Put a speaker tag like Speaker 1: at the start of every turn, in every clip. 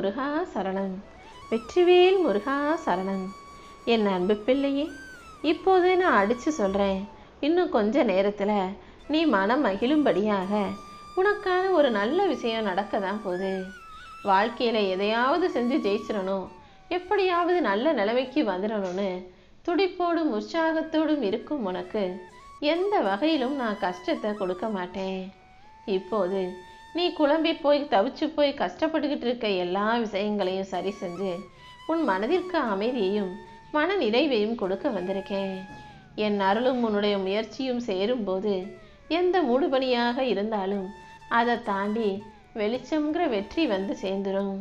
Speaker 1: முருகா சரணன் வெற்றிவேல் முருகா சரணன் என் அன்பு பிள்ளையே இப்போது நான் அடித்து சொல்கிறேன் இன்னும் கொஞ்ச நேரத்தில் நீ மனம் மகிழும்படியாக உனக்கான ஒரு நல்ல விஷயம் நடக்க தான் போகுது. வாழ்க்கையில் எதையாவது செஞ்சு ஜெயிச்சிடணும். எப்படியாவது நல்ல நிலைமைக்கு வந்துடணும்னு துடிப்போடும் உற்சாகத்தோடும் இருக்கும் உனக்கு. எந்த வகையிலும் நான் கஷ்டத்தை கொடுக்க மாட்டேன். இப்போது நீ குழம்பி போய் தவிச்சு போய் கஷ்டப்பட்டுக்கிட்டு இருக்க எல்லா விஷயங்களையும் சரி செஞ்சு உன் மனதிற்கு அமைதியையும் மன நிறைவையும் கொடுக்க வந்திருக்கேன். என் அருளும் உன்னுடைய முயற்சியும் சேரும்போது எந்த மூடுபணியாக இருந்தாலும் அதை தாண்டி வெளிச்சம்ங்கிற வெற்றி வந்து சேர்ந்துடும்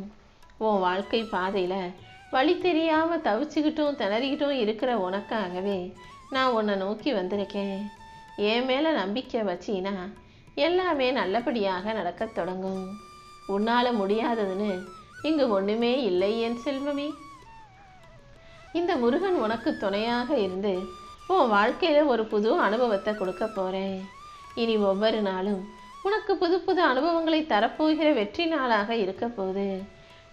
Speaker 1: உன் வாழ்க்கை பாதையில் வழி தெரியாமல் தவிச்சுக்கிட்டும் திணறிக்கிட்டும் இருக்கிற உனக்காகவே நான் உன்னை நோக்கி வந்திருக்கேன். என் மேலே நம்பிக்கை வச்சின்னா எல்லாமே நல்லபடியாக நடக்கத் தொடங்கும். உன்னால் முடியாததுன்னு இங்கு ஒன்றுமே இல்லை என் செல்வமே. இந்த முருகன் உனக்கு துணையாக இருந்து உன் வாழ்க்கையில் ஒரு புது அனுபவத்தை கொடுக்க போகிறேன் இனி ஒவ்வொரு நாளும் உனக்கு புது புது அனுபவங்களை தரப்போகிற வெற்றி நாளாக இருக்க போகுது.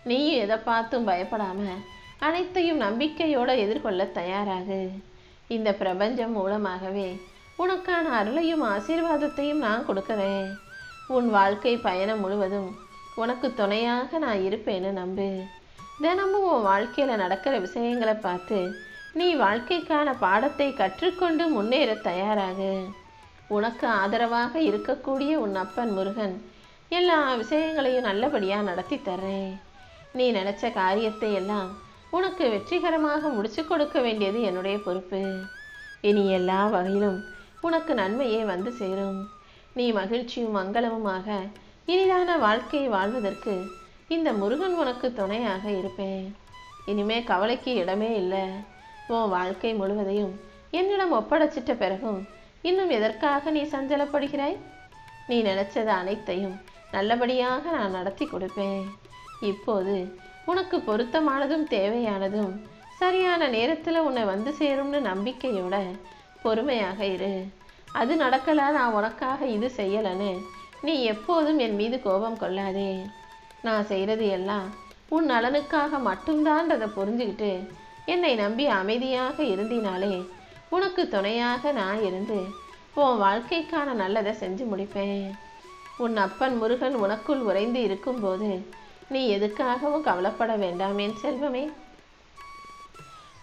Speaker 1: நீயும் எதை பார்த்தும் பயப்படாம அனைத்தையும் நம்பிக்கையோடு எதிர்கொள்ள தயாராகு. இந்த பிரபஞ்சம் மூலமாகவே உனக்கான அருளையும் ஆசீர்வாதத்தையும் நான் கொடுக்குறேன் உன் வாழ்க்கை பயணம் முழுவதும் உனக்கு துணையாக நான் இருப்பேன்னு நம்பு. தினமும் உன் வாழ்க்கையில் நடக்கிற விஷயங்களை பார்த்து நீ வாழ்க்கைக்கான பாடத்தை கற்றுக்கொண்டு முன்னேற தயாராகு. உனக்கு ஆதரவாக இருக்கக்கூடிய உன் அப்பன் முருகன் எல்லா விஷயங்களையும் நல்லபடியாக நடத்தி தர்றேன் நீ நினச்ச காரியத்தை எல்லாம் உனக்கு வெற்றிகரமாக முடிச்சு கொடுக்க வேண்டியது என்னுடைய பொறுப்பு. இனி எல்லா வகையிலும் உனக்கு நன்மையே வந்து சேரும். நீ மகிழ்ச்சியும் மங்களமுமாக இனிதான வாழ்க்கையை வாழ்வதற்கு இந்த முருகன் உனக்கு துணையாக இருப்பேன். இனிமே கவலைக்கு இடமே இல்லை. உன் வாழ்க்கை முழுவதையும் என்னிடம் ஒப்படைச்சிட்ட பிறகும் இன்னும் எதற்காக நீ சஞ்சலப்படுகிறாய்? நீ நினைச்சது அனைத்தையும் நல்லபடியாக நான் நடத்தி கொடுப்பேன். இப்போது உனக்கு பொருத்தமானதும் தேவையானதும் சரியான நேரத்தில் உன்னை வந்து சேரும்னு நம்பிக்கையோட பொறுமையாக இரு. அது நடக்கல நான் உனக்காக இது செய்யலன்னு. நீ எப்போதும் என் மீது கோபம் கொள்ளாதே. நான் செய்கிறது எல்லாம் உன் நலனுக்காக மட்டும்தான்றதை புரிஞ்சுக்கிட்டு என்னை நம்பி அமைதியாக இருந்தினாலே உனக்கு துணையாக நான் இருந்து உன் வாழ்க்கைக்கான நல்லதை செஞ்சு முடிப்பேன். உன் அப்பன் முருகன் உனக்குள் உறைந்து இருக்கும்போது நீ எதுக்காகவும் கவலைப்பட வேண்டாம் என் செல்வமே.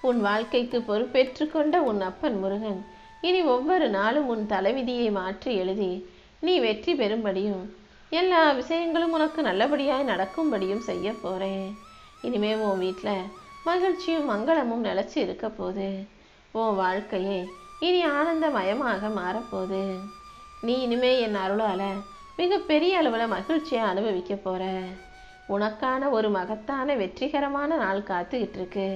Speaker 1: உன் வாழ்க்கைக்கு பொறுப்பேற்று கொண்ட உன் அப்பன் முருகன் இனி ஒவ்வொரு நாளும் உன் தலைவிதியை மாற்றி எழுதி நீ வெற்றி பெறும்படியும் எல்லா விஷயங்களும் உனக்கு நல்லபடியாய் நடக்கும்படியும் செய்ய போகிறேன் இனிமே உன் வீட்டில் மகிழ்ச்சியும் மங்களமும் நிலச்சி இருக்க போது உன் வாழ்க்கையே இனி ஆனந்தமயமாக மாறப்போகுது நீ இனிமே என் அருளால் மிகப்பெரிய அளவில் மகிழ்ச்சியை அனுபவிக்க போகிற உனக்கான ஒரு மகத்தான வெற்றிகரமான நாள் காத்துக்கிட்டு இருக்கு.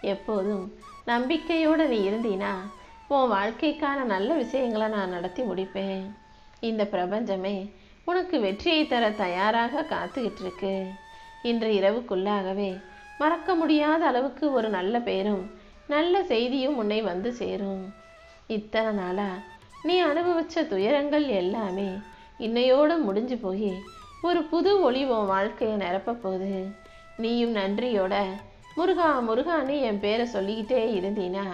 Speaker 1: எப்போதும் நம்பிக்கையோடு நீ இருந்தீனா உன் வாழ்க்கைக்கான நல்ல விஷயங்களை நான் நடத்தி முடிப்பேன். இந்த பிரபஞ்சமே உனக்கு வெற்றியை தர தயாராக காத்துக்கிட்டு இருக்கு இன்று இரவுக்குள்ளாகவே மறக்க முடியாத அளவுக்கு ஒரு நல்ல பெயரும் நல்ல செய்தியும் உன்னை வந்து சேரும். இத்தனை நாளா நீ அனுபவிச்ச துயரங்கள் எல்லாமே இன்னையோடு முடிஞ்சு போய் ஒரு புது ஒளி உன் வாழ்க்கையை நிரப்ப போகுது. நீயும் நன்றியோட முருகா முருகான்னு என் பேரை சொல்லிக்கிட்டே இருந்தீனா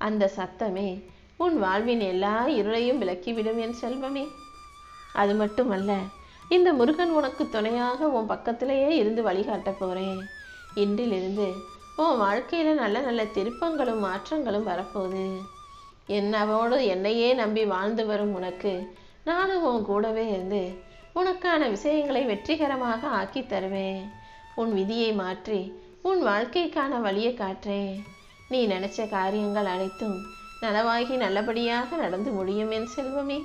Speaker 1: அந்த சத்தமே உன் வாழ்வின் எல்லா இருளையும் விலக்கிவிடும் என் செல்வமே. அது மட்டுமல்ல இந்த முருகன் உனக்கு துணையாக உன் பக்கத்திலேயே இருந்து வழிகாட்டப் போகிறேன் இன்றிலிருந்து உன் வாழ்க்கையில் நல்ல நல்ல திருப்பங்களும் மாற்றங்களும் வரப்போகுது. என்னவோடு என்னையே நம்பி வாழ்ந்து வரும் உனக்கு நானும் உன் கூடவே இருந்து உனக்கான விஷயங்களை வெற்றிகரமாக ஆக்கி தருவேன். உன் விதியை மாற்றி உன் வாழ்க்கைக்கான வழியை காட்டுறேன் நீ நினைச்ச காரியங்கள் அனைத்தும் நலவாகி நல்லபடியாக நடந்து முடியும் என் செல்வமே.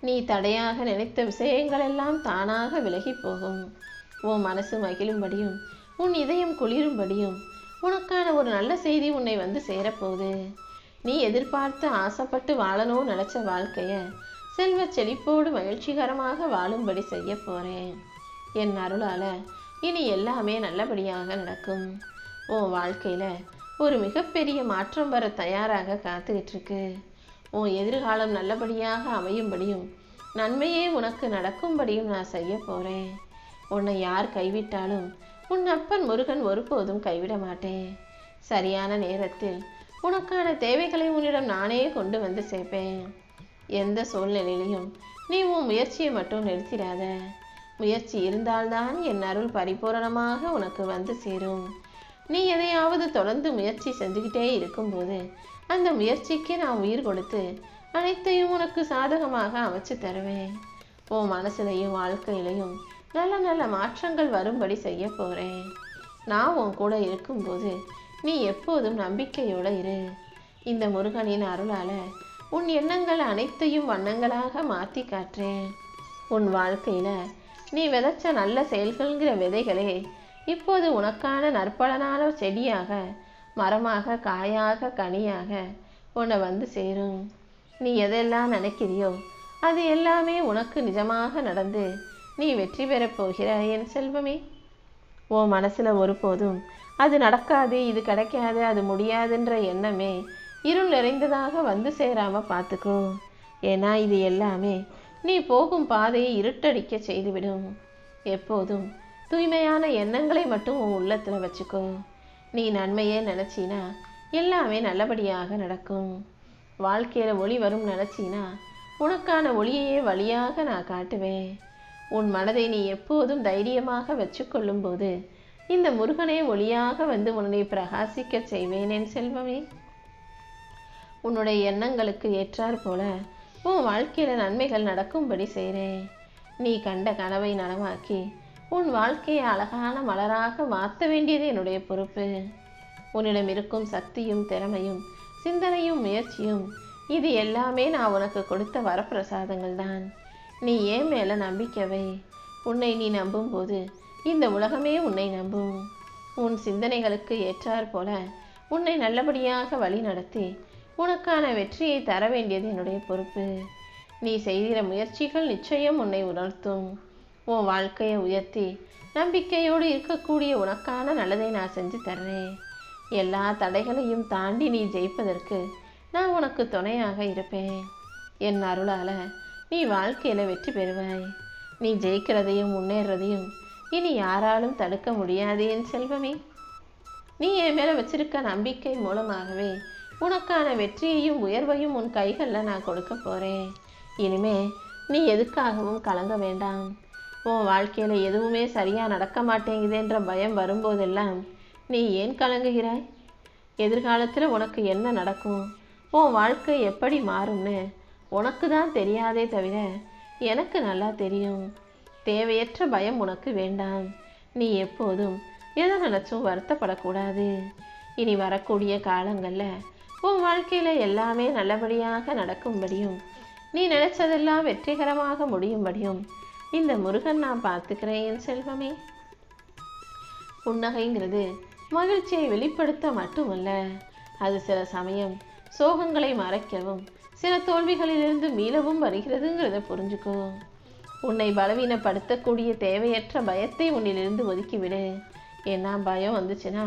Speaker 1: நீ தடையாக நினைத்த விஷயங்கள் எல்லாம் தானாக விலகி போகும். உன் மனசு மகிழும்படியும் உன் இதயம் குளிரும்படியும் உனக்கான ஒரு நல்ல செய்தி உன்னை வந்து சேரப்போகுது. நீ எதிர்பார்த்து ஆசைப்பட்டு வாழணும் நினைச்ச வாழ்க்கைய செல்வ செழிப்போடு மகிழ்ச்சிகரமாக வாழும்படி செய்ய போறேன். என் அருளால இனி எல்லாமே நல்லபடியாக நடக்கும். உன் வாழ்க்கையில் ஒரு மிகப்பெரிய மாற்றம் வர தயாராக காத்துக்கிட்டு இருக்கு உன் எதிர்காலம் நல்லபடியாக அமையும்படியும் நன்மையே உனக்கு நடக்கும்படியும் நான் செய்ய போகிறேன் உன்னை யார் கைவிட்டாலும் உன் அப்பன் முருகன் ஒருபோதும் கைவிட மாட்டேன். சரியான நேரத்தில் உனக்கான தேவைகளை உன்னிடம் நானே கொண்டு வந்து சேர்ப்பேன். எந்த சூழ்நிலையிலையும் நீ உன் முயற்சியை மட்டும் நிறுத்திடாத. முயற்சி இருந்தால்தான் என் அருள் பரிபூரணமாக உனக்கு வந்து சேரும். நீ எதையாவது தொடர்ந்து முயற்சி செஞ்சுக்கிட்டே இருக்கும்போது அந்த முயற்சிக்கு நான் உயிர் கொடுத்து அனைத்தையும் உனக்கு சாதகமாக அமைச்சு தருவேன். உன் மனசுலையும் வாழ்க்கையிலையும் நல்ல நல்ல மாற்றங்கள் வரும்படி செய்ய போகிறேன் நான் உன் கூட இருக்கும்போது நீ எப்போதும் நம்பிக்கையோட இரு. இந்த முருகனின் அருளால் உன் எண்ணங்கள் அனைத்தையும் வண்ணங்களாக மாற்றி காட்டுறேன் உன் வாழ்க்கையில் நீ விதைச்ச நல்ல செயல்கள்ங்கிற விதைகளே இப்போது உனக்கான நற்பலனான செடியாக மரமாக காயாக கனியாக உன்னை வந்து சேரும். நீ எதெல்லாம் நினைக்கிறியோ அது எல்லாமே உனக்கு நிஜமாக நடந்து நீ வெற்றி பெறப் போகிற என் செல்வமே. ஓ மனசில் ஒருபோதும் அது நடக்காது இது கிடைக்காது அது முடியாதுன்ற எண்ணமே இருள் நிறைந்ததாக வந்து சேராமல் பார்த்துக்கோ. ஏன்னா இது எல்லாமே நீ போகும் பாதையை இருட்டடிக்க செய்துவிடும். எப்போதும் தூய்மையான எண்ணங்களை மட்டும் உன் உள்ளத்தில் வச்சுக்கோ நீ நன்மையே நினச்சினா எல்லாமே நல்லபடியாக நடக்கும். வாழ்க்கையில் ஒளி வரும் நினச்சினா உனக்கான ஒளியையே வழியாக நான் காட்டுவேன். உன் மனதை நீ எப்போதும் தைரியமாக வச்சுக்கொள்ளும் போது இந்த முருகனே ஒளியாக வந்து உன்னை பிரகாசிக்க செய்வேன் என் செல்வமே. உன்னுடைய எண்ணங்களுக்கு ஏற்றாற் போல உன் வாழ்க்கையில நன்மைகள் நடக்கும்படி செய்கிறேன் நீ கண்ட கனவை நனவாக்கி உன் வாழ்க்கையை அழகான மலராக மாற்ற வேண்டியது என்னுடைய பொறுப்பு. உன்னிடம் இருக்கும் சக்தியும் திறமையும் சிந்தனையும் முயற்சியும் இது எல்லாமே நான் உனக்கு கொடுத்த வரப்பிரசாதங்கள் தான் நீ ஏன் மேலே நம்பிக்கவை உன்னை நீ நம்பும்போது இந்த உலகமே உன்னை நம்பும். உன் சிந்தனைகளுக்கு ஏற்றாற் போல உன்னை நல்லபடியாக வழி நடத்தி உனக்கான வெற்றியை தர வேண்டியது என்னுடைய பொறுப்பு. நீ செய்கிற முயற்சிகள் நிச்சயம் உன்னை உணர்த்தும். உன் வாழ்க்கையை உயர்த்தி நம்பிக்கையோடு இருக்கக்கூடிய உனக்கான நல்லதை நான் செஞ்சு தர்றேன். எல்லா தடைகளையும் தாண்டி நீ ஜெயிப்பதற்கு நான் உனக்கு துணையாக இருப்பேன். என் அருளால் நீ வாழ்க்கையில் வெற்றி பெறுவாய். நீ ஜெயிக்கிறதையும் முன்னேறதையும் இனி யாராலும் தடுக்க முடியாது என் செல்வமே. நீ என் மேலே வச்சிருக்க நம்பிக்கை மூலமாகவே உனக்கான வெற்றியையும் உயர்வையும் உன் கைகளில் நான் கொடுக்க போகிறேன் இனிமே நீ எதுக்காகவும் கலங்க வேண்டாம். உன் வாழ்க்கையில் எதுவுமே சரியாக நடக்க மாட்டேங்குதுன்ற பயம் வரும்போதெல்லாம் நீ ஏன் கலங்குகிறாய்? எதிர்காலத்தில் உனக்கு என்ன நடக்கும்? உன் வாழ்க்கை எப்படி மாறும்னு உனக்கு தான் தெரியாதே தவிர எனக்கு நல்லா தெரியும். தேவையற்ற பயம் உனக்கு வேண்டாம். நீ எப்போதும் எதை நினச்சும் வருத்தப்படக்கூடாது. இனி வரக்கூடிய காலங்களில் உன் வாழ்க்கையில் எல்லாமே நல்லபடியாக நடக்கும்படியும் நீ நினைச்சதெல்லாம் வெற்றிகரமாக முடியும்படியும் இந்த முருகன் நான் பார்த்துக்கிறேன் என் செல்வமே. புன்னகைங்கிறது மகிழ்ச்சியை வெளிப்படுத்த மட்டுமல்ல அது சில சமயம் சோகங்களை மறைக்கவும் சில தோல்விகளிலிருந்து மீளவும் வருகிறதுங்கிறத புரிஞ்சுக்கோ. உன்னை பலவீனப்படுத்தக்கூடிய தேவையற்ற பயத்தை உன்னிலிருந்து ஒதுக்கிவிடு. ஏன்னா பயம் வந்துச்சுன்னா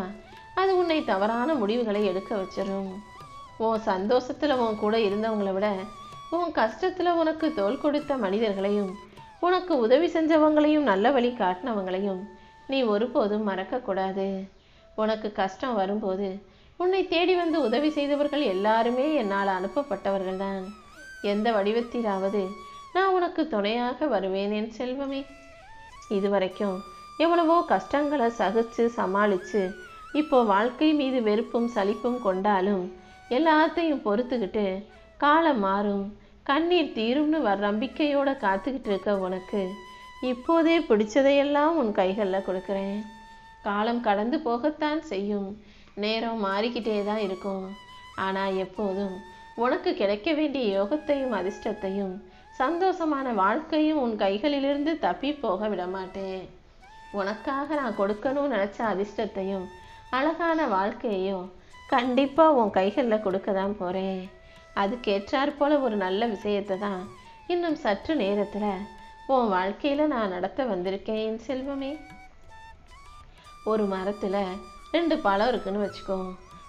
Speaker 1: அது உன்னை தவறான முடிவுகளை எடுக்க வச்சிரும். உன் சந்தோஷத்துல உன் கூட இருந்தவங்களை விட உன் கஷ்டத்துல உனக்கு தோள் கொடுத்த மனிதர்களையும் உனக்கு உதவி செஞ்சவங்களையும் நல்ல வழி காட்டினவங்களையும் நீ ஒருபோதும் மறக்கக்கூடாது. உனக்கு கஷ்டம் வரும்போது உன்னை தேடி வந்து உதவி செய்தவர்கள் எல்லாருமே என்னால் அனுப்பப்பட்டவர்கள் தான் எந்த வடிவத்திலாவது நான் உனக்கு துணையாக வருவேன் என் செல்வமே. இதுவரைக்கும் எவ்வளவோ கஷ்டங்களை சகிச்சு சமாளித்து இப்போ வாழ்க்கை மீது வெறுப்பும் சலிப்பும் கொண்டாலும் எல்லாத்தையும் பொறுத்துக்கிட்டு காலம் மாறும். கண்ணீர் தீரும்னு வர நம்பிக்கையோட காத்துக்கிட்டு இருக்க உனக்கு. இப்போதே பிடிச்சதையெல்லாம் உன் கைகளில் கொடுக்குறேன். காலம் கடந்து போகத்தான் செய்யும். நேரம் மாறிக்கிட்டே தான் இருக்கும். ஆனால் எப்போதும் உனக்கு கிடைக்க வேண்டிய யோகத்தையும் அதிர்ஷ்டத்தையும் சந்தோஷமான வாழ்க்கையும் உன் கைகளிலிருந்து தப்பி போக விட மாட்டேன் உனக்காக நான் கொடுக்கணும்னு நினச்ச அதிர்ஷ்டத்தையும் அழகான வாழ்க்கையையும் கண்டிப்பாக உன் கைகளில் கொடுக்க தான் போகிறேன் அதுக்கேற்றாற் போல ஒரு நல்ல விஷயத்தை தான் இன்னும் சற்று நேரத்தில் உன் வாழ்க்கையில் நான் நடத்த வந்திருக்கேன் என் செல்வமே. ஒரு மரத்தில் ரெண்டு பழம் இருக்குன்னு வச்சுக்கோ.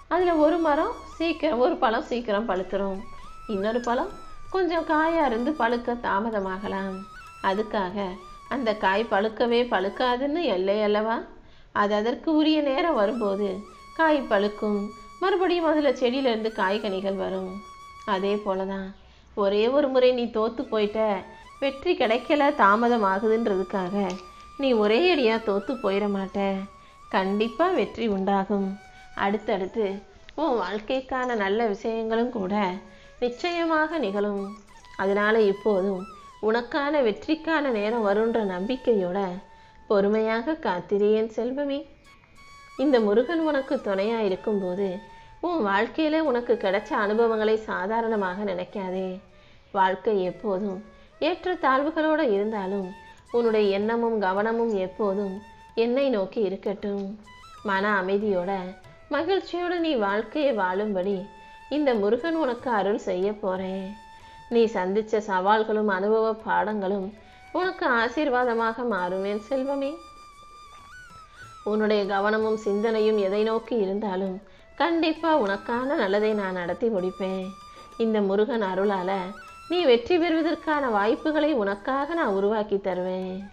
Speaker 1: அதில் ஒரு மரம் சீக்கிரம் ஒரு பழம் சீக்கிரம் பழுத்துரும். இன்னொரு பழம் கொஞ்சம் காயாக இருந்து பழுக்க தாமதமாகலாம். அதுக்காக அந்த காய் பழுக்கவே பழுக்காதுன்னு எல்லை அல்லவா? அது அதற்கு உரிய நேரம் வரும்போது காய் பழுக்கும். மறுபடியும் அதில் செடியிலேருந்து காய்கனிகள் வரும். அதே போல தான் ஒரே ஒரு முறை நீ தோற்று போயிட்ட. வெற்றி கிடைக்கல தாமதம் ஆகுதுன்றதுக்காக நீ ஒரே அடியாக தோற்று போயிட மாட்ட. கண்டிப்பாக வெற்றி உண்டாகும். அடுத்தடுத்து உன் வாழ்க்கைக்கான நல்ல விஷயங்களும் கூட நிச்சயமாக நிகழும். அதனால் இப்போதும் உனக்கான வெற்றிக்கான நேரம் வருன்ற நம்பிக்கையோட பொறுமையாக காத்திரியேன் செல்வமே. இந்த முருகன் உனக்கு துணையாக இருக்கும்போது உன் வாழ்க்கையில் உனக்கு கிடைச்ச அனுபவங்களை சாதாரணமாக நினைக்காதே. வாழ்க்கை எப்போதும் ஏற்ற தாழ்வுகளோடு இருந்தாலும் உன்னுடைய எண்ணமும் கவனமும் எப்போதும் என்னை நோக்கி இருக்கட்டும். மன அமைதியோட மகிழ்ச்சியோடு நீ வாழ்க்கையை வாழும்படி இந்த முருகன் உனக்கு அருள் செய்ய போறேன். நீ சந்தித்த சவால்களும் அனுபவ பாடங்களும் உனக்கு ஆசீர்வாதமாக மாறுமேன் செல்வமே. உன்னுடைய கவனமும் சிந்தனையும் எதை நோக்கி இருந்தாலும் கண்டிப்பாக உனக்கான நல்லதை நான் நடத்தி முடிப்பேன். இந்த முருகன் அருளால் நீ வெற்றி பெறுவதற்கான வாய்ப்புகளை உனக்காக நான் உருவாக்கி தருவேன்.